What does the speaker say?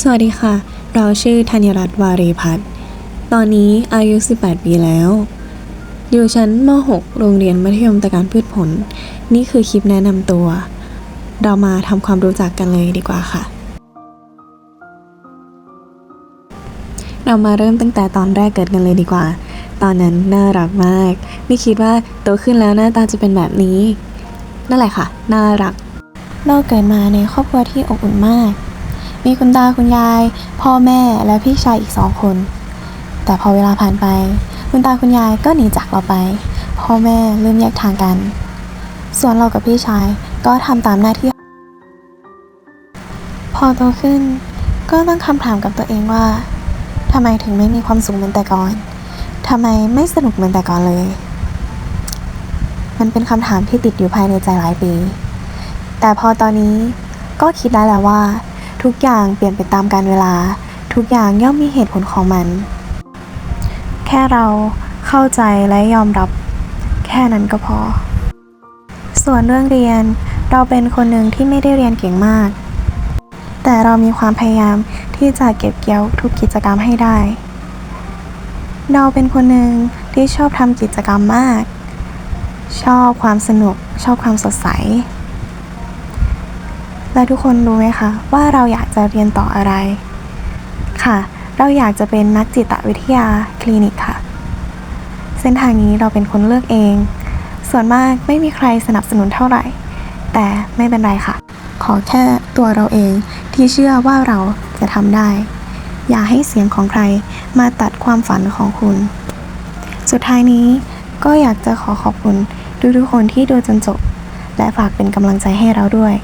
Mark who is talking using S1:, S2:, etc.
S1: สวัสดีค่ะ เราชื่อธัญรัตน์วารีพัฒน์ตอนนี้อายุ 18 ปีแล้ว อยู่ชั้นม .6 โรงเรียนมัธยมตะการพืชผล นี่คือคลิปแนะนำตัว เรามาทำความรู้จักกันเลยดีกว่าค่ะ เรามาเริ่มตั้งแต่ตอนแรกเกิดกันเลยดีกว่า ตอนนั้นน่ารักมาก ไม่คิดว่าโตขึ้นแล้วหน้าตาจะเป็นแบบนี้ นั่นแหละค่ะ น่ารัก เราเกิดมาในครอบครัวที่อบอุ่นมาก มีคุณตาคุณยาย พ่อแม่และพี่ชายอีกสองคน แต่พอเวลาผ่านไป คุณตาคุณยายก็หนีจากเราไป พ่อแม่เริ่มแยกทางกัน ส่วนเรากับพี่ชายก็ทำตามหน้าที่ พอโตขึ้น ก็ต้องคำถามกับตัวเองว่าทำไมถึงไม่มีความสุขเหมือนแต่ก่อนทำไมไม่สนุกเหมือนแต่ก่อนเลย มันเป็นคำถามที่ติดอยู่ภายในใจหลายปี แต่พอตอนนี้ก็คิดได้แล้วว่า ทุกอย่างเปลี่ยนไปตามกาลเวลา ทุกอย่างย่อมมีเหตุผลของมัน แค่เราเข้าใจและยอมรับ แค่นั้นก็พอ ส่วนเรื่องเรียนเราเป็นคนหนึ่งที่ไม่ได้เรียนเก่งมาก แต่เรามีความพยายามที่จะเก็บเกี่ยวทุกกิจกรรมให้ได้ เราเป็นคนหนึ่งที่ชอบทำกิจกรรมมาก ชอบความสนุก ชอบความสดใส และทุกคนรู้ไหมคะว่าเราอยากจะเรียนต่ออะไร ค่ะ เราอยากจะเป็นนักจิตวิทยาคลินิกค่ะ เส้นทางนี้เราเป็นคนเลือกเอง ส่วนมากไม่มีใครสนับสนุนเท่าไหร่ แต่ไม่เป็นไรค่ะ ขอแค่ตัวเราเองที่เชื่อว่าเราจะทำได้ อย่าให้เสียงของใครมาตัดความฝันของคุณ สุดท้ายนี้ก็อยากจะขอขอบคุณทุกๆคนที่ดูจนจบ และฝากเป็นกำลังใจให้เราด้วย